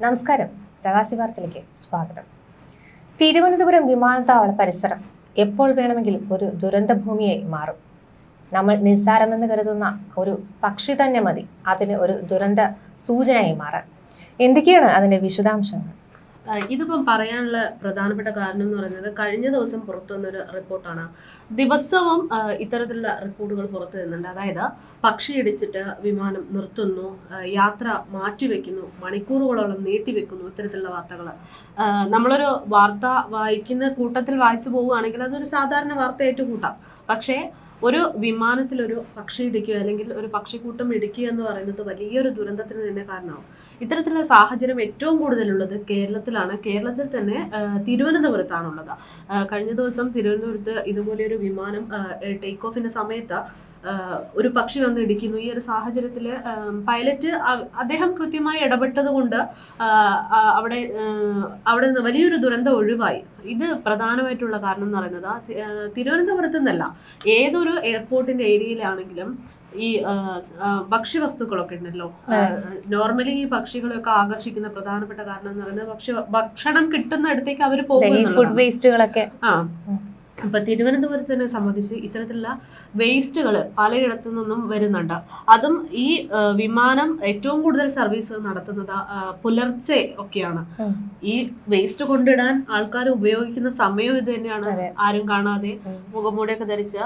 നമസ്കാരം. പ്രവാസി വാർത്തയിലേക്ക് സ്വാഗതം. തിരുവനന്തപുരം വിമാനത്താവള പരിസരം എപ്പോൾ വേണമെങ്കിലും ഒരു ദുരന്ത ഭൂമിയായി മാറും. നമ്മൾ നിസ്സാരമെന്ന് കരുതുന്ന ഒരു പക്ഷി തന്നെ മതി. അതിന് ഒരു ദുരന്ത സൂചനയായി മാറാൻ. എന്തൊക്കെയാണ് അതിന്റെ വിശദാംശങ്ങൾ? ഇതിപ്പം പറയാനുള്ള പ്രധാനപ്പെട്ട കാരണം എന്ന് പറയുന്നത് കഴിഞ്ഞ ദിവസം പുറത്തു വന്നൊരു റിപ്പോർട്ടാണ്. ദിവസവും ഇത്തരത്തിലുള്ള റിപ്പോർട്ടുകൾ പുറത്തു വരുന്നുണ്ട്. അതായത് പക്ഷി ഇടിച്ചിട്ട് വിമാനം നിർത്തുന്നു യാത്ര യാത്ര മാറ്റിവെക്കുന്നു മണിക്കൂറുകളോളം നീട്ടിവെക്കുന്നു ഇത്തരത്തിലുള്ള വാർത്തകൾ നമ്മളൊരു വാർത്ത വായിക്കുന്ന കൂട്ടത്തിൽ വായിച്ചു പോവുകയാണെങ്കിൽ അതൊരു സാധാരണ വാർത്തയായിട്ട് കൂട്ടാം പക്ഷേ ഒരു വിമാനത്തിൽ ഒരു പക്ഷി ഇടിക്കുക അല്ലെങ്കിൽ ഒരു പക്ഷിക്കൂട്ടം ഇടിക്കുക എന്ന് പറയുന്നത് വലിയൊരു ദുരന്തത്തിന് തന്നെ കാരണമാവും. ഇത്തരത്തിലുള്ള സാഹചര്യം ഏറ്റവും കൂടുതലുള്ളത് കേരളത്തിലാണ്. കേരളത്തിൽ തന്നെ തിരുവനന്തപുരത്താണുള്ളത്. കഴിഞ്ഞ ദിവസം തിരുവനന്തപുരത്ത് ഇതുപോലെ ഒരു വിമാനം ടേക്ക് ഓഫിന്റെ സമയത്ത് ഒരു പക്ഷി വന്ന് ഇടിക്കുന്നു. ഈ ഒരു സാഹചര്യത്തിൽ പൈലറ്റ് അദ്ദേഹം കൃത്യമായി ഇടപെട്ടത് കൊണ്ട് അവിടെ അവിടെ നിന്ന് വലിയൊരു ദുരന്തം ഒഴിവായി. ഇത് പ്രധാനമായിട്ടുള്ള കാരണം എന്ന് പറയുന്നത് തിരുവനന്തപുരത്ത് നിന്നല്ല ഏതൊരു എയർപോർട്ടിന്റെ ഏരിയയിലാണെങ്കിലും ഈ ഭക്ഷ്യ വസ്തുക്കളൊക്കെ ഭക്ഷ്യവസ്തുക്കളൊക്കെ ഉണ്ടല്ലോ നോർമലി ഈ പക്ഷികളെയൊക്കെ ആകർഷിക്കുന്ന പ്രധാനപ്പെട്ട കാരണം എന്ന് പറയുന്നത് ഭക്ഷ്യ ഭക്ഷണം കിട്ടുന്ന അടുത്തേക്ക് അവർ ഈ പോകും ഫുഡ് വേസ്റ്റുകളൊക്കെ. ആ. ഉം. അപ്പൊ തിരുവനന്തപുരത്തിനെ സംബന്ധിച്ച് ഇത്തരത്തിലുള്ള വേസ്റ്റുകൾ പലയിടത്തു നിന്നും വരുന്നുണ്ട്. അതും ഈ വിമാനം ഏറ്റവും കൂടുതൽ സർവീസ് നടത്തുന്നത് പുലർച്ചെ ഒക്കെയാണ്. ഈ വേസ്റ്റ് കൊണ്ടിടാൻ ആൾക്കാർ ഉപയോഗിക്കുന്ന സമയം ഇത് തന്നെയാണ് ആരും കാണാതെ മുഖമൂടിയൊക്കെ ധരിച്ച്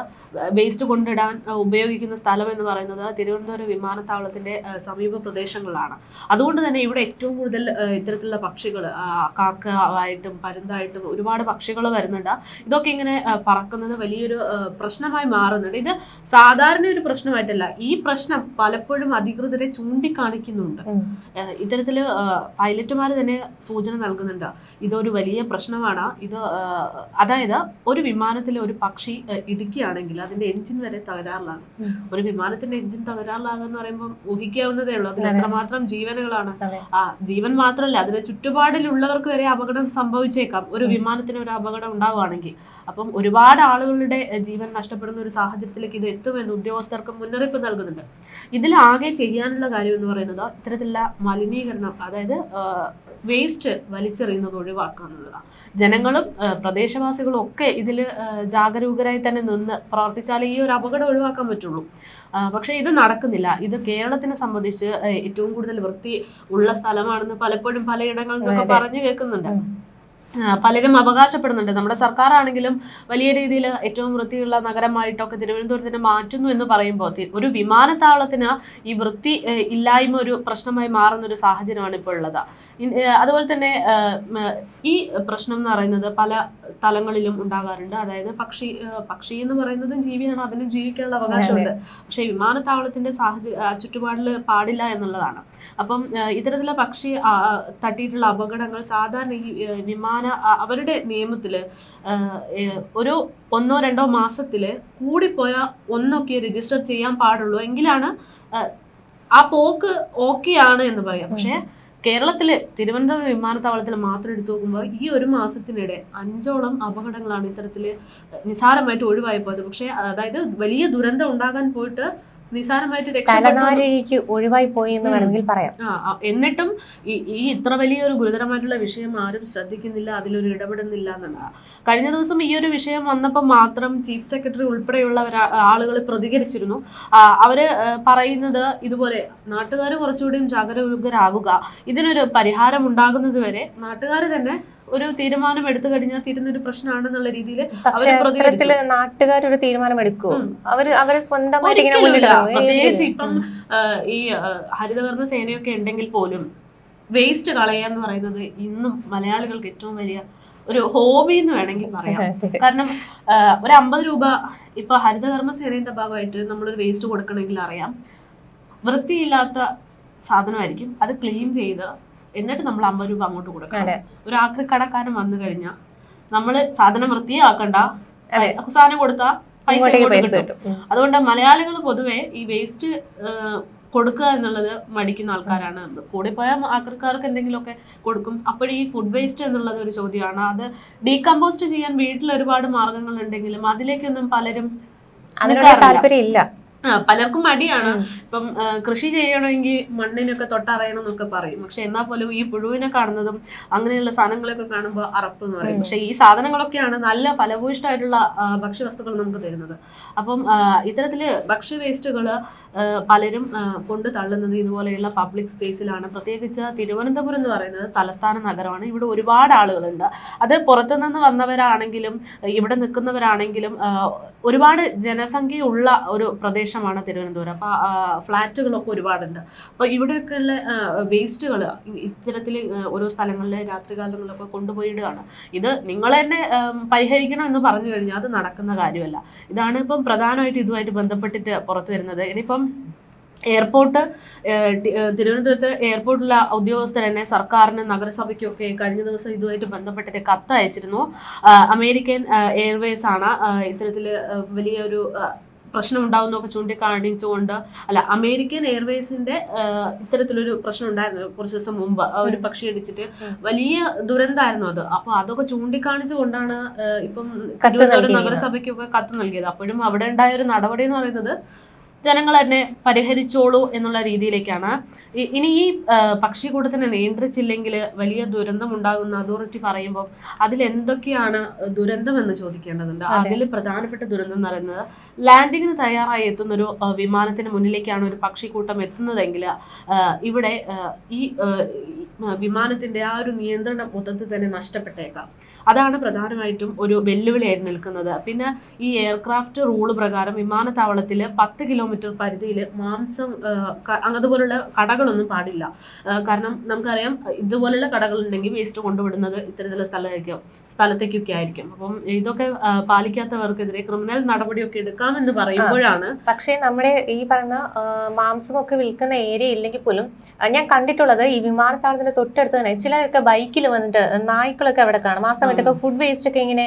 വേസ്റ്റ് കൊണ്ടിടാൻ ഉപയോഗിക്കുന്ന സ്ഥലം എന്ന് പറയുന്നത് തിരുവനന്തപുരം വിമാനത്താവളത്തിന്റെ സമീപ പ്രദേശങ്ങളിലാണ്. അതുകൊണ്ട് തന്നെ ഇവിടെ ഏറ്റവും കൂടുതൽ ഇത്തരത്തിലുള്ള പക്ഷികൾ കാക്ക ആയിട്ടും പരുന്തായിട്ടും ഒരുപാട് പക്ഷികൾ വരുന്നുണ്ട്. ഇതൊക്കെ ഇങ്ങനെ പറക്കുന്നത് വലിയൊരു പ്രശ്നമായി മാറുന്നുണ്ട്. ഇത് സാധാരണ ഒരു പ്രശ്നമായിട്ടല്ല. ഈ പ്രശ്നം പലപ്പോഴും അധികൃതരെ ചൂണ്ടിക്കാണിക്കുന്നുണ്ട്. ഇത്തരത്തിൽ പൈലറ്റുമാർ തന്നെ സൂചന നൽകുന്നുണ്ട്. ഇതൊരു വലിയ പ്രശ്നമാണ്. ഇത് അതായത് ഒരു വിമാനത്തിൽ ഒരു പക്ഷി ഇടുക്കുകയാണെങ്കിൽ അതിന്റെ എഞ്ചിൻ വരെ തകരാറിലാണ്. ഒരു വിമാനത്തിന്റെ എഞ്ചിൻ തകരാറിലാകുന്ന പറയുമ്പോൾ ഊഹിക്കാവുന്നതേ ഉള്ളൂ. അതിൽ അതെ. എത്രമാത്രം ജീവനുകളാണ്. ആ ജീവൻ മാത്രമല്ല അതിന് ചുറ്റുപാടിലുള്ളവർക്ക് വരെ അപകടം സംഭവിച്ചേക്കാം. ഒരു വിമാനത്തിന് ഒരു അപകടം ഉണ്ടാവുകയാണെങ്കിൽ. അപ്പം ഒരുപാട് ആളുകളുടെ ജീവൻ നഷ്ടപ്പെടുന്ന ഒരു സാഹചര്യത്തിലേക്ക് ഇത് എത്തുമെന്ന് ഉദ്യോഗസ്ഥർക്ക് മുന്നറിയിപ്പ് നൽകുന്നുണ്ട്. ഇതിൽ ആകെ ചെയ്യാനുള്ള കാര്യം എന്ന് പറയുന്നത് ഇത്തരത്തിലുള്ള മലിനീകരണം അതായത് വേസ്റ്റ് വലിച്ചെറിയുന്നത് ഒഴിവാക്കുക എന്നുള്ളതാണ് ജനങ്ങളും പ്രദേശവാസികളും ഒക്കെ ഇതിൽ ജാഗരൂകരായി തന്നെ നിന്ന് പ്രവർത്തിച്ചാലേ ഈ ഒരു അപകടം ഒഴിവാക്കാൻ പറ്റുള്ളൂ. പക്ഷേ ഇത് നടക്കുന്നില്ല. ഇത് കേരളത്തിനെ സംബന്ധിച്ച് ഏറ്റവും കൂടുതൽ വൃത്തി ഉള്ള സ്ഥലമാണെന്ന് പലപ്പോഴും പലയിടങ്ങളിൽ നിന്നൊക്കെ. പറഞ്ഞു കേൾക്കുന്നുണ്ട്. പലരും അവകാശപ്പെടുന്നുണ്ട്. നമ്മുടെ സർക്കാരാണെങ്കിലും വലിയ രീതിയിൽ ഏറ്റവും വൃത്തിയുള്ള നഗരമായിട്ടൊക്കെ തിരുവനന്തപുരത്തിനെ മാറ്റുന്നു എന്ന് പറയുമ്പോൾ ഒരു വിമാനത്താവളത്തിന് ഈ വൃത്തി ഇല്ലായ്മ ഒരു പ്രശ്നമായി മാറുന്ന ഒരു സാഹചര്യമാണ് ഇപ്പോൾ ഉള്ളത്. അതുപോലെ തന്നെ ഈ പ്രശ്നം എന്ന് പറയുന്നത് പല സ്ഥലങ്ങളിലും ഉണ്ടാകാറുണ്ട്. അതായത് പക്ഷി പക്ഷി എന്ന് പറയുന്നതും ജീവിയാണ്. അതിനും ജീവിക്കാനുള്ള അവകാശമുണ്ട്. പക്ഷേ വിമാനത്താവളത്തിന്റെ സാഹചര്യ ചുറ്റുപാടിൽ പാടില്ല എന്നുള്ളതാണ്. അപ്പം ഇത്തരത്തിലുള്ള പക്ഷി തട്ടിയിട്ടുള്ള അപകടങ്ങൾ സാധാരണ ഈ വിമാന ആ, അവരുടെ നിയമത്തിൽ ഒരു ഒന്നോ രണ്ടോ മാസത്തിൽ കൂടിപ്പോയ ഒന്നൊക്കെ രജിസ്റ്റർ ചെയ്യാൻ പാടുള്ളൂ. എങ്കിലാണ് ആ പോക്ക് ഓക്കെ ആണ് എന്ന് പറയാം. പക്ഷേ കേരളത്തിലെ തിരുവനന്തപുരം വിമാനത്താവളത്തിൽ മാത്രം എടുത്തു നോക്കുമ്പോൾ ഈ ഒരു മാസത്തിനിടെ അഞ്ചോളം അപകടങ്ങളാണ് ഇത്തരത്തിൽ നിസാരമായിട്ട് ഒഴിവായി പോയത് പക്ഷേ അതായത് വലിയ ദുരന്തം ഉണ്ടാകാൻ പോയിട്ട് നിസാരമായിട്ട് ഒഴിവായി പോയി എന്ന് വേണമെങ്കിൽ പറയാം. എന്നിട്ടും ഈ ഈ ഇത്ര വലിയൊരു ഗുരുതരമായിട്ടുള്ള വിഷയം ആരും ശ്രദ്ധിക്കുന്നില്ല അതിലൊരു ഇടപെടുന്നില്ല എന്നുള്ളതാണ് കഴിഞ്ഞ ദിവസം ഈ ഒരു വിഷയം വന്നപ്പോൾ മാത്രം ചീഫ് സെക്രട്ടറി ഉൾപ്പെടെയുള്ള ആളുകൾ പ്രതികരിച്ചിരുന്നു. അവർ പറയുന്നത് ഇതുപോലെ നാട്ടുകാർ കുറച്ചുകൂടിയും ജാഗരൂകരാകുക ഇതിനൊരു പരിഹാരം ഉണ്ടാകുന്നത് വരെ നാട്ടുകാർ തന്നെ ഒരു തീരുമാനം എടുത്തു കഴിഞ്ഞാൽ തീരുന്നൊരു പ്രശ്നമാണെന്നുള്ള രീതിയിൽ അവർ നാട്ടുകാരൊരു തീരുമാനം എടുക്കുമോ അവർ അവർ സ്വന്തമായിട്ട്? പ്രത്യേകിച്ച് ഇപ്പം ഈ ഹരിതകർമ്മ സേനയൊക്കെ ഉണ്ടെങ്കിൽ പോലും വേസ്റ്റ് കളയുക എന്ന് പറയുന്നത് ഇന്നും മലയാളികൾക്ക് ഏറ്റവും വലിയ ഒരു ഹോബി എന്ന് വേണമെങ്കിൽ പറയാം. കാരണം ഒരു അമ്പത് രൂപ ഇപ്പൊ ഹരിതകർമ്മ സേനയുടെ ഭാഗമായിട്ട് നമ്മളൊരു വേസ്റ്റ് കൊടുക്കണമെങ്കിൽ അറിയാം. വൃത്തിയില്ലാത്ത സാധനമായിരിക്കും. അത് ക്ലീൻ ചെയ്ത് എന്നിട്ട് നമ്മൾ അമ്പത് രൂപ അങ്ങോട്ട് കൊടുക്കണം. ഒരു ആക്രി കടക്കാരൻ വന്നു കഴിഞ്ഞാൽ നമ്മൾ സാധനം വൃത്തിയാക്കണ്ട. ആക്കണ്ട സാധനം കൊടുത്താൽ പൈസ കിട്ടും. അതുകൊണ്ട് മലയാളികൾ പൊതുവെ ഈ വേസ്റ്റ് കൊടുക്കുക എന്നുള്ളത് മടിക്കുന്ന ആൾക്കാരാണ്. കൂടെ പോയാൽ ആക്രിക്കാർക്ക് എന്തെങ്കിലുമൊക്കെ കൊടുക്കും. അപ്പോൾ ഈ ഫുഡ് വേസ്റ്റ് എന്നുള്ളത് ഒരു ചോദ്യമാണ്. അത് ഡീകമ്പോസ്റ്റ് ചെയ്യാൻ വീട്ടിൽ ഒരുപാട് മാർഗങ്ങൾ ഉണ്ടെങ്കിലും അതിലേക്കൊന്നും പലരും അതിനുള്ള. താല്പര്യം ഇല്ല പലർക്കും മടിയാണ്. ഇപ്പം കൃഷി ചെയ്യണമെങ്കിൽ മണ്ണിനൊക്കെ തൊട്ടറിയണം എന്നൊക്കെ പറയും. പക്ഷെ എന്നാൽ പോലും ഈ പുഴുവിനെ കാണുന്നതും അങ്ങനെയുള്ള സാധനങ്ങളൊക്കെ കാണുമ്പോൾ അറപ്പ് എന്ന് പറയും. പക്ഷെ ഈ സാധനങ്ങളൊക്കെയാണ് നല്ല ഫലഭൂയിഷ്ടമായിട്ടുള്ള ഭക്ഷ്യവസ്തുക്കൾ നമുക്ക് തരുന്നത്. അപ്പം ഇത്തരത്തിൽ ഭക്ഷ്യ വേസ്റ്റുകൾ പലരും കൊണ്ട് തള്ളുന്നത് ഇതുപോലെയുള്ള പബ്ലിക് സ്പേസിലാണ്. പ്രത്യേകിച്ച് തിരുവനന്തപുരം എന്ന് പറയുന്നത് തലസ്ഥാന നഗരമാണ്. ഇവിടെ ഒരുപാട് ആളുകളുണ്ട്. അത് പുറത്തുനിന്ന് വന്നവരാണെങ്കിലും ഇവിടെ നിൽക്കുന്നവരാണെങ്കിലും ഒരുപാട് ജനസംഖ്യയുള്ള ഒരു പ്രദേശമാണ് തിരുവനന്തപുരം. അപ്പോൾ ഫ്ലാറ്റുകളൊക്കെ ഒരുപാടുണ്ട്. അപ്പോൾ ഇവിടെയൊക്കെയുള്ള വേസ്റ്റുകൾ ഇത്തരത്തിൽ ഓരോ സ്ഥലങ്ങളിൽ രാത്രികാലങ്ങളിലൊക്കെ കൊണ്ടുപോയി ഇടുകയാണ് ഇത് നിങ്ങൾ തന്നെ പരിഹരിക്കണം എന്ന് പറഞ്ഞു കഴിഞ്ഞാൽ അത് നടക്കുന്ന കാര്യമല്ല. ഇതാണ് ഇപ്പം പ്രധാനമായിട്ട് ഇതുമായിട്ട് ബന്ധപ്പെട്ടിട്ട് പുറത്തു വരുന്നത്. ഇനിയിപ്പം എയർപോർട്ട് തിരുവനന്തപുരത്ത് എയർപോർട്ടിലെ ഉദ്യോഗസ്ഥർ തന്നെ സർക്കാരിന് നഗരസഭയ്ക്കൊക്കെ കഴിഞ്ഞ ദിവസം ഇതുമായിട്ട് ബന്ധപ്പെട്ടിട്ട് കത്ത് അയച്ചിരുന്നു അമേരിക്കൻ എയർവേസ് ആണ് ഇത്തരത്തിൽ വലിയൊരു പ്രശ്നം ഉണ്ടാവുന്നൊക്കെ ചൂണ്ടിക്കാണിച്ചുകൊണ്ട് അല്ല അമേരിക്കൻ എയർവേസിന്റെ ഇത്തരത്തിലൊരു പ്രശ്നം ഉണ്ടായിരുന്നു കുറച്ച് ദിവസം മുമ്പ്. ഒരു പക്ഷി ഇടിച്ചിട്ട് വലിയ ദുരന്തമായിരുന്നു അത്. അപ്പൊ അതൊക്കെ ചൂണ്ടിക്കാണിച്ചുകൊണ്ടാണ് ഇപ്പം തിരുവനന്തപുരം നഗരസഭയ്ക്കൊക്കെ കത്ത് നൽകിയത്. അപ്പോഴും അവിടെ ഉണ്ടായ ഒരു നടപടി എന്ന് പറയുന്നത് ജനങ്ങൾ തന്നെ പരിഹരിച്ചോളൂ എന്നുള്ള രീതിയിലേക്കാണ്. ഇനി ഈ ആ, പക്ഷിക്കൂട്ടത്തിനെ നിയന്ത്രിച്ചില്ലെങ്കിൽ വലിയ ദുരന്തം ഉണ്ടാകുന്ന അതോറിറ്റി പറയുമ്പോൾ അതിൽ എന്തൊക്കെയാണ് ദുരന്തം എന്ന് ചോദിക്കേണ്ടതുണ്ട്? അതിൽ പ്രധാനപ്പെട്ട ദുരന്തം എന്ന് പറയുന്നത് ലാൻഡിങ്ങിന് തയ്യാറായി എത്തുന്ന ഒരു വിമാനത്തിന് മുന്നിലേക്കാണ് ഒരു പക്ഷിക്കൂട്ടം എത്തുന്നതെങ്കിൽ ഇവിടെ ഈ വിമാനത്തിന്റെ ആ ഒരു നിയന്ത്രണം മൊത്തത്തിൽ തന്നെ നഷ്ടപ്പെട്ടേക്കാം. അതാണ് പ്രധാനമായിട്ടും ഒരു വെല്ലുവിളിയായി നിൽക്കുന്നത്. പിന്നെ ഈ എയർക്രാഫ്റ്റ് റൂൾ പ്രകാരം വിമാനത്താവളത്തിൽ പത്ത് കിലോമീറ്റർ പരിധിയിൽ മാംസം അതുപോലുള്ള കടകളൊന്നും പാടില്ല. കാരണം നമുക്കറിയാം ഇതുപോലുള്ള കടകളുണ്ടെങ്കിൽ വേസ്റ്റ് കൊണ്ടുവിടുന്നത് ഇത്തരത്തിലുള്ള സ്ഥലത്തേക്ക് സ്ഥലത്തേക്കൊക്കെ ആയിരിക്കും. അപ്പം ഇതൊക്കെ പാലിക്കാത്തവർക്കെതിരെ ക്രിമിനൽ നടപടിയൊക്കെ എടുക്കാമെന്ന് പറയുമ്പോഴാണ് പക്ഷേ നമ്മുടെ ഈ പറയുന്ന മാംസമൊക്കെ വിൽക്കുന്ന ഏരിയ ഇല്ലെങ്കിൽ പോലും ഞാൻ കണ്ടിട്ടുള്ളത് ഈ വിമാനത്താവളത്തിന്റെ തൊട്ടടുത്ത് തന്നെ ചിലരൊക്കെ ബൈക്കിൽ വന്നിട്ട് നായ്ക്കളൊക്കെ അവിടെ കാണും. ആ സമയത്തൊക്കെ ഫുഡ് വേസ്റ്റ് ഒക്കെ ഇങ്ങനെ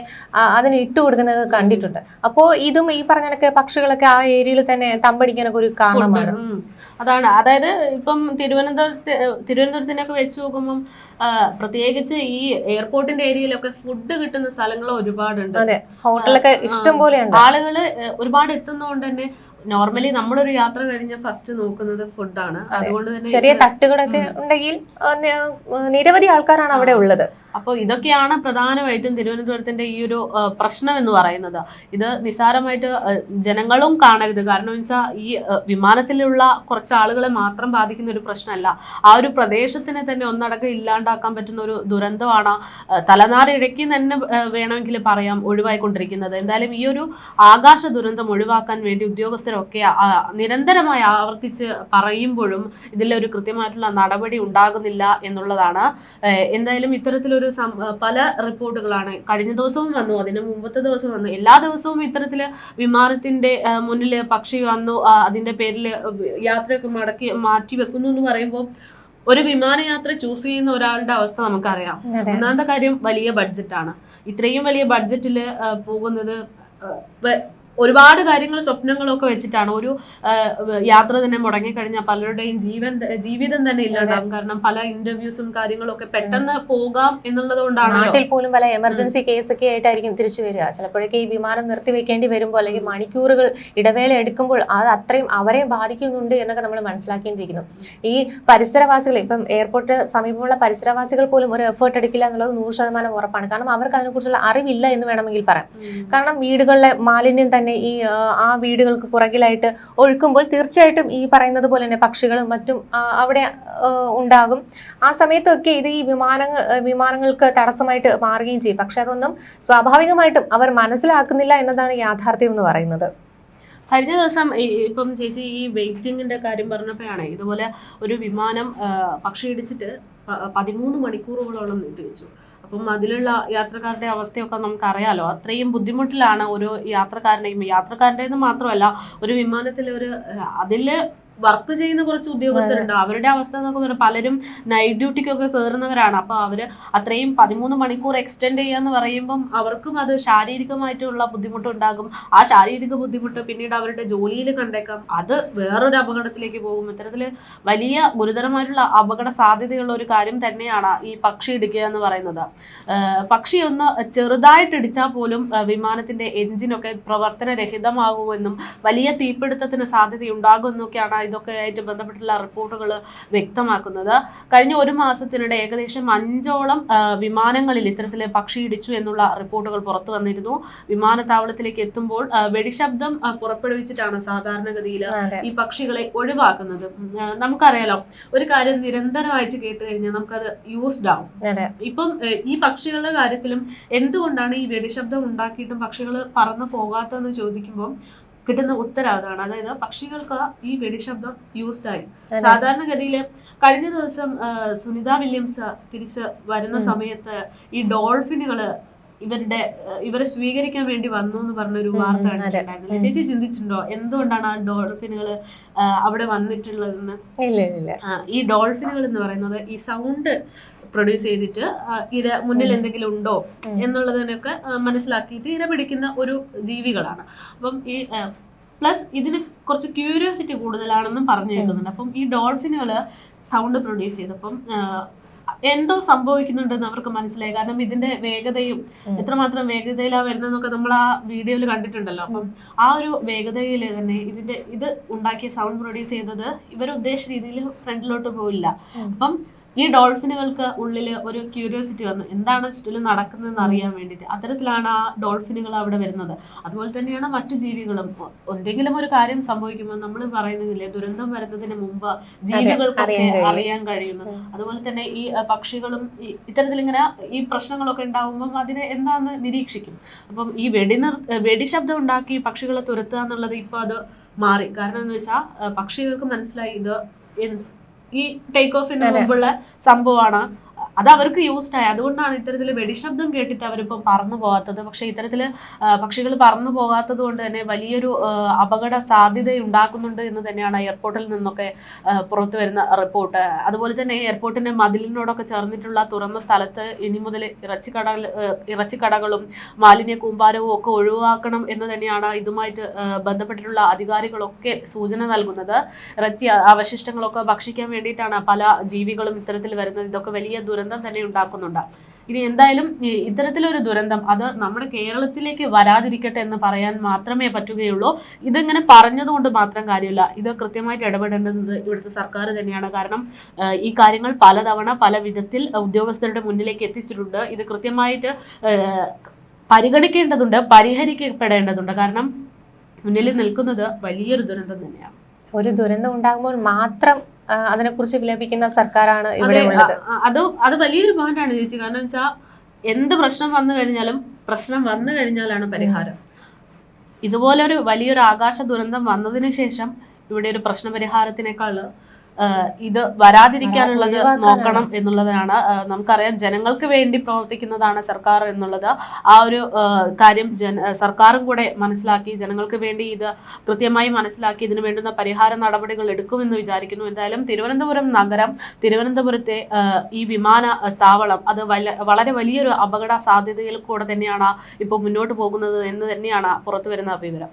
അതിന് ഇട്ട് കൊടുക്കുന്നത് കണ്ടിട്ടുണ്ട്. അപ്പോ ഇതും ഈ പറഞ്ഞ കണക്ക് പക്ഷികളൊക്കെ ആ ഏരിയയിൽ തന്നെ തമ്പടിക്കാനൊക്കെ ഒരു കാരണമാണ്. അതാണ്. അതായത് ഇപ്പം തിരുവനന്തപുരത്ത് തിരുവനന്തപുരത്തിനൊക്കെ വെച്ച് നോക്കുമ്പം പ്രത്യേകിച്ച് ഈ എയർപോർട്ടിന്റെ ഏരിയയിലൊക്കെ ഫുഡ് കിട്ടുന്ന സ്ഥലങ്ങൾ ഒരുപാടുണ്ട്. ഹോട്ടലൊക്കെ ഇഷ്ടം പോലെയുണ്ട് ആളുകൾ ഒരുപാട് എത്തുന്നതുകൊണ്ട് തന്നെ നോർമലി നമ്മളൊരു യാത്ര കഴിഞ്ഞ ഫസ്റ്റ് നോക്കുന്നത് ഫുഡാണ് അതെ. അതുകൊണ്ട് തന്നെ ചെറിയ തട്ടുകളൊക്കെ ഉണ്ടെങ്കിൽ നിരവധി ആൾക്കാരാണ് അവിടെ ഉള്ളത്. അപ്പോൾ ഇതൊക്കെയാണ് പ്രധാനമായിട്ടും തിരുവനന്തപുരത്തിന്റെ ഈ ഒരു പ്രശ്നം എന്ന് പറയുന്നത്. ഇത് നിസ്സാരമായിട്ട് ജനങ്ങളും കാണരുത്. കാരണം വെച്ചാൽ ഈ വിമാനത്തിലുള്ള കുറച്ച് ആളുകളെ മാത്രം ബാധിക്കുന്ന ഒരു പ്രശ്നമല്ല. ആ ഒരു പ്രദേശത്തിനെ തന്നെ ഒന്നടക്കം ഇല്ലാണ്ടാക്കാൻ പറ്റുന്ന ഒരു ദുരന്തമാണ് തലനാരിഴയ്ക്ക് തന്നെ വേണമെങ്കിൽ പറയാം ഒഴിവായിക്കൊണ്ടിരിക്കുന്നത്. എന്തായാലും ഈ ഒരു ആകാശ ദുരന്തം ഒഴിവാക്കാൻ വേണ്ടി ഉദ്യോഗസ്ഥരൊക്കെ നിരന്തരമായി ആവർത്തിച്ച് പറയുമ്പോഴും ഇതിലൊരു കൃത്യമായിട്ടുള്ള നടപടി ഉണ്ടാകുന്നില്ല എന്നുള്ളതാണ്. എന്തായാലും ഇത്തരത്തിലൊരു ഏഹ് പല റിപ്പോർട്ടുകളാണ്. കഴിഞ്ഞ ദിവസവും വന്നു അതിന് മുമ്പത്തെ ദിവസം വന്നു. എല്ലാ ദിവസവും ഇത്തരത്തിൽ വിമാനത്തിന്റെ മുന്നിൽ പക്ഷി വന്നു അതിന്റെ പേരിൽ യാത്രയൊക്കെ മടക്കി മാറ്റി വെക്കുന്നു എന്ന് പറയുമ്പോൾ ഒരു വിമാനയാത്ര ചൂസ് ചെയ്യുന്ന ഒരാളുടെ അവസ്ഥ നമുക്കറിയാം. ഒന്നാമത്തെ കാര്യം വലിയ ബഡ്ജറ്റാണ് ഇത്രയും വലിയ ബഡ്ജറ്റിൽ പോകുന്നത് ഒരുപാട് കാര്യങ്ങൾ സ്വപ്നങ്ങളൊക്കെ വെച്ചിട്ടാണ്. ഒരു യാത്ര തന്നെ മുടങ്ങിക്കഴിഞ്ഞാൽ പലരുടെയും ജീവൻ ജീവിതം തന്നെ ഇല്ലാതാവും. കാരണം പല ഇന്റർവ്യൂസും കാര്യങ്ങളൊക്കെ പെട്ടെന്ന് പോകാം എന്നുള്ളത് കൊണ്ടാണ് നാട്ടിൽ പോലും പല എമർജൻസി കേസൊക്കെ ആയിട്ടായിരിക്കും തിരിച്ചു വരിക. ചിലപ്പോഴൊക്കെ ഈ വിമാനം നിർത്തി വെക്കേണ്ടി വരുമ്പോൾ അല്ലെങ്കിൽ മണിക്കൂറുകൾ ഇടവേള എടുക്കുമ്പോൾ അത് അത്രയും അവരെ ബാധിക്കുന്നുണ്ട് എന്നൊക്കെ നമ്മൾ മനസ്സിലാക്കേണ്ടിയിരിക്കുന്നു. ഈ പരിസരവാസികൾ ഇപ്പം എയർപോർട്ട് സമീപമുള്ള പരിസരവാസികൾ പോലും ഒരു എഫേർട്ട് എടുക്കില്ല എന്നുള്ളത് നൂറ് ശതമാനം ഉറപ്പാണ്. കാരണം അവർക്ക് അതിനെക്കുറിച്ചുള്ള അറിവില്ല എന്ന് വേണമെങ്കിൽ പറയാം. കാരണം വീടുകളിലെ മാലിന്യം തന്നെ ഈ ആ, വീടുകൾക്ക് പുറകിലായിട്ട് ഒഴുക്കുമ്പോൾ തീർച്ചയായിട്ടും ഈ പറയുന്നത് പോലെ തന്നെ പക്ഷികളും മറ്റും അവിടെ ഉണ്ടാകും. ആ സമയത്തൊക്കെ ഇത് ഈ വിമാനങ്ങൾ വിമാനങ്ങൾക്ക് തടസ്സമായിട്ട് മാറുകയും ചെയ്യും. പക്ഷെ അതൊന്നും സ്വാഭാവികമായിട്ടും അവർ മനസ്സിലാക്കുന്നില്ല എന്നതാണ് യാഥാർത്ഥ്യം എന്ന് പറയുന്നത്. കഴിഞ്ഞ ദിവസം ഇപ്പം ചേച്ചി ഈ വെയിറ്റിങ്ങിന്റെ കാര്യം പറഞ്ഞപ്പോഴാണ് ഇതുപോലെ ഒരു വിമാനം പക്ഷി ഇടിച്ചിട്ട് പതിമൂന്ന് മണിക്കൂറുകളോളം നീട്ടിവെച്ചു അപ്പം അതിലുള്ള യാത്രക്കാരുടെ അവസ്ഥയൊക്കെ നമുക്കറിയാലോ. അത്രയും ബുദ്ധിമുട്ടിലാണ് ഒരു യാത്രക്കാരനെയും യാത്രക്കാരുടെ മാത്രമല്ല ഒരു വിമാനത്തിൽ ഒരു അതിൽ വർക്ക് ചെയ്യുന്ന കുറച്ച് ഉദ്യോഗസ്ഥരുണ്ട്. അവരുടെ അവസ്ഥ എന്നൊക്കെ പറഞ്ഞാൽ പലരും നൈറ്റ് ഡ്യൂട്ടിക്കൊക്കെ കയറുന്നവരാണ് അപ്പോൾ അവർ അത്രയും പതിമൂന്ന് മണിക്കൂർ എക്സ്റ്റെൻഡ് ചെയ്യാന്ന് പറയുമ്പം അവർക്കും അത് ശാരീരികമായിട്ടുള്ള ബുദ്ധിമുട്ടുണ്ടാകും. ആ ശാരീരിക ബുദ്ധിമുട്ട് പിന്നീട് അവരുടെ ജോലിയിൽ കണ്ടേക്കാം. അത് വേറൊരു അപകടത്തിലേക്ക് പോകും. ഇത്തരത്തിൽ വലിയ ഗുരുതരമായിട്ടുള്ള അപകട സാധ്യതയുള്ള ഒരു കാര്യം തന്നെയാണ് ഈ പക്ഷി ഇടിക്കുക എന്ന് പറയുന്നത്. പക്ഷി ഒന്ന് ചെറുതായിട്ട് ഇടിച്ചാൽ പോലും വിമാനത്തിന്റെ എഞ്ചിനൊക്കെ പ്രവർത്തനരഹിതമാകുമെന്നും വലിയ തീപിടുത്തത്തിന് സാധ്യതയുണ്ടാകുമെന്നൊക്കെയാണ് ഇതൊക്കെ ആയിട്ട് ബന്ധപ്പെട്ടുള്ള റിപ്പോർട്ടുകൾ വ്യക്തമാക്കുന്നത്. കഴിഞ്ഞ ഒരു മാസത്തിനിടെ ഏകദേശം അഞ്ചോളം വിമാനങ്ങളിൽ ഇത്തരത്തിൽ പക്ഷി ഇടിച്ചു എന്നുള്ള റിപ്പോർട്ടുകൾ പുറത്തു വന്നിരുന്നു. വിമാനത്താവളത്തിലേക്ക് എത്തുമ്പോൾ വെടിശബ്ദം പുറപ്പെടുവിച്ചിട്ടാണ് സാധാരണഗതിയിൽ ഈ പക്ഷികളെ ഒഴിവാക്കുന്നത്. നമുക്കറിയാലോ ഒരു കാര്യം നിരന്തരമായിട്ട് കേട്ട് കഴിഞ്ഞാൽ നമുക്കത് യൂസ്ഡ് ആവും. ഇപ്പം ഈ പക്ഷികളുടെ കാര്യത്തിലും എന്തുകൊണ്ടാണ് ഈ വെടിശബ്ദം ഉണ്ടാക്കിയിട്ടും പക്ഷികൾ പറന്നു പോകാത്തതെന്ന് ചോദിക്കുമ്പോൾ കിട്ടുന്ന ഉത്തരം അതാണ്. അതായത് പക്ഷികൾക്ക് ഈ വെടിശബ്ദം യൂസ്ഡ് ആയി. അതെ. സാധാരണഗതിയിൽ കഴിഞ്ഞ ദിവസം സുനിത വില്യംസ് തിരിച്ച് വരുന്ന. സമയത്ത് ഈ ഡോൾഫിനുകൾ ഇവരുടെ ഇവരെ സ്വീകരിക്കാൻ വേണ്ടി വന്നു എന്ന് പറഞ്ഞൊരു വാർത്ത കണ്ടിട്ടുണ്ടായിരുന്നില്ലേ? ചേച്ചി ചിന്തിച്ചിട്ടുണ്ടോ? എന്തുകൊണ്ടാണ് ആ ഡോൾഫിനുകൾ അവിടെ വന്നിട്ടുള്ളതെന്ന്? ഈ ഡോൾഫിനുകൾ എന്ന് പറയുന്നത് ഈ സൗണ്ട് പ്രൊഡ്യൂസ് ചെയ്തിട്ട് ഇര മുന്നിൽ എന്തെങ്കിലും ഉണ്ടോ. എന്നുള്ളതിനൊക്കെ മനസ്സിലാക്കിയിട്ട് ഇര പിടിക്കുന്ന ഒരു ജീവികളാണ്. അപ്പം ഈ പ്ലസ് ഇതിന് കുറച്ച് ക്യൂരിയോസിറ്റി കൂടുതലാണെന്നും പറഞ്ഞു കേൾക്കുന്നുണ്ട്. അപ്പം ഈ ഡോൾഫിനുകൾ സൗണ്ട് പ്രൊഡ്യൂസ് ചെയ്തപ്പം എന്തോ സംഭവിക്കുന്നുണ്ടെന്ന് അവർക്ക് മനസ്സിലായി. കാരണം ഇതിന്റെ വേഗതയും. എത്രമാത്രം വേഗതയിലാണ് വരുന്നതെന്നൊക്കെ നമ്മൾ ആ വീഡിയോയിൽ കണ്ടിട്ടുണ്ടല്ലോ. അപ്പം ആ ഒരു വേഗതയിൽ തന്നെ ഇതിന്റെ ഇത് ഉണ്ടാക്കിയ സൗണ്ട് പ്രൊഡ്യൂസ് ചെയ്തത് ഇവർ ഉദ്ദേശ രീതിയിൽ ഫ്രണ്ടിലോട്ട് പോയില്ല. അപ്പം ഈ ഡോൾഫിനുകൾക്ക് ഉള്ളിൽ ഒരു ക്യൂരിയോസിറ്റി വന്നു. എന്താണ് ചുറ്റിലും നടക്കുന്നതെന്ന് അറിയാൻ വേണ്ടിയിട്ട്. അത്തരത്തിലാണ് ആ ഡോൾഫിനുകൾ അവിടെ വരുന്നത്. അതുപോലെ തന്നെയാണ് മറ്റു ജീവികളും. എന്തെങ്കിലും ഒരു കാര്യം സംഭവിക്കുമ്പോൾ നമ്മൾ പറയുന്നതില്ലേ ദുരന്തം വരുന്നതിന് മുമ്പ് ജീവികൾക്കൊക്കെ അറിയാൻ കഴിയുന്നു. അതുപോലെ തന്നെ ഈ പക്ഷികളും ഇത്തരത്തിൽ ഇങ്ങനെ ഈ പ്രശ്നങ്ങളൊക്കെ ഉണ്ടാവുമ്പം അതിനെ എന്താണെന്ന് നിരീക്ഷിക്കും. അപ്പം ഈ വെടി ശബ്ദം വെടിശബ്ദം ഉണ്ടാക്കി പക്ഷികളെ തുരത്തുക എന്നുള്ളത് ഇപ്പോൾ അത് മാറി. കാരണം എന്ന് വെച്ചാൽ പക്ഷികൾക്ക് മനസ്സിലായി ഇത് ഈ ടേക്ക് ഓഫിന്. മുമ്പുള്ള സംഭവമാണ് അത് അവർക്ക് യൂസ്ഡ് ആയി. അതുകൊണ്ടാണ് ഇത്തരത്തിൽ വെടിശബ്ദം കേട്ടിട്ട് അവരിപ്പം പറന്നു പോകാത്തത്. പക്ഷേ ഇത്തരത്തിൽ പക്ഷികൾ പറന്നു പോകാത്തത് കൊണ്ട് തന്നെ വലിയൊരു അപകട സാധ്യത ഉണ്ടാക്കുന്നുണ്ട് എന്ന് തന്നെയാണ് എയർപോർട്ടിൽ നിന്നൊക്കെ പുറത്തു വരുന്ന റിപ്പോർട്ട് അതുപോലെ തന്നെ എയർപോർട്ടിന്റെ മതിലിനോടൊക്കെ ചേർന്നിട്ടുള്ള തുറന്ന സ്ഥലത്ത് ഇനി മുതൽ ഇറച്ചിക്കട ഇറച്ചിക്കടകളും മാലിന്യ കൂമ്പാരവും ഒക്കെ ഒഴിവാക്കണം എന്ന് തന്നെയാണ് ഇതുമായിട്ട് ബന്ധപ്പെട്ടിട്ടുള്ള അധികാരികളൊക്കെ സൂചന നൽകുന്നത്. ഇറച്ചി അവശിഷ്ടങ്ങളൊക്കെ ഭക്ഷിക്കാൻ വേണ്ടിയിട്ടാണ് പല ജീവികളും ഇത്തരത്തിൽ വരുന്നത്. ഇതൊക്കെ വലിയ ദുരന്തം തന്നെ ഉണ്ടാക്കുന്നുണ്ട്. ഇനി എന്തായാലും ഇത്തരത്തിലൊരു ദുരന്തം അത് നമ്മുടെ കേരളത്തിലേക്ക് വരാതിരിക്കട്ടെ എന്ന് പറയാൻ മാത്രമേ പറ്റുകയുള്ളൂ. ഇതിങ്ങനെ പറഞ്ഞതുകൊണ്ട് മാത്രം കാര്യമില്ല. ഇത് കൃത്യമായിട്ട് ഇടപെടേണ്ടത് ഇവിടുത്തെ സർക്കാർ തന്നെയാണ്. കാരണം ഈ കാര്യങ്ങൾ പലതവണ പല വിധത്തിൽ ഉദ്യോഗസ്ഥരുടെ മുന്നിലേക്ക് എത്തിച്ചിട്ടുണ്ട്. ഇത് കൃത്യമായിട്ട് പരിഗണിക്കേണ്ടതുണ്ട് പരിഹരിക്കപ്പെടേണ്ടതുണ്ട്. കാരണം മുന്നിൽ നിൽക്കുന്നത് വലിയൊരു ദുരന്തം തന്നെയാണ്. ഒരു ദുരന്തം ഉണ്ടാകുമ്പോൾ മാത്രം അതിനെക്കുറിച്ച് വിലപിക്കുന്ന സർക്കാരാണ് ഇവിടെ അതെ, ഉള്ളത് അത് അത് വലിയൊരു പോയിന്റാണ് ചേച്ചി. കാരണം വെച്ചാൽ എന്ത് പ്രശ്നം വന്നു കഴിഞ്ഞാലും പ്രശ്നം വന്നു കഴിഞ്ഞാലാണ് പരിഹാരം. ഇതുപോലൊരു വലിയൊരു ആകാശ ദുരന്തം വന്നതിന് ശേഷം ഇവിടെ ഒരു പ്രശ്ന പരിഹാരത്തിനേക്കാൾ ഇത് വരാതിരിക്കാനുള്ളത്. നോക്കണം എന്നുള്ളതാണ്. നമുക്കറിയാം ജനങ്ങൾക്ക് വേണ്ടി പ്രവർത്തിക്കുന്നതാണ് സർക്കാർ എന്നുള്ളത്. ആ ഒരു കാര്യം ജന സർക്കാരും കൂടെ മനസ്സിലാക്കി ജനങ്ങൾക്ക് വേണ്ടി ഇത് കൃത്യമായി മനസ്സിലാക്കി ഇതിന് വേണ്ടുന്ന പരിഹാര നടപടികൾ എടുക്കുമെന്ന് വിചാരിക്കുന്നു. എന്തായാലും തിരുവനന്തപുരം നഗരം തിരുവനന്തപുരത്തെ ഈ വിമാന താവളം അത് വളരെ വലിയൊരു അപകട സാധ്യതയിൽ കൂടെ തന്നെയാണ് ഇപ്പോൾ മുന്നോട്ട് പോകുന്നത് എന്ന് തന്നെയാണ് പുറത്തു വരുന്ന വിവരം.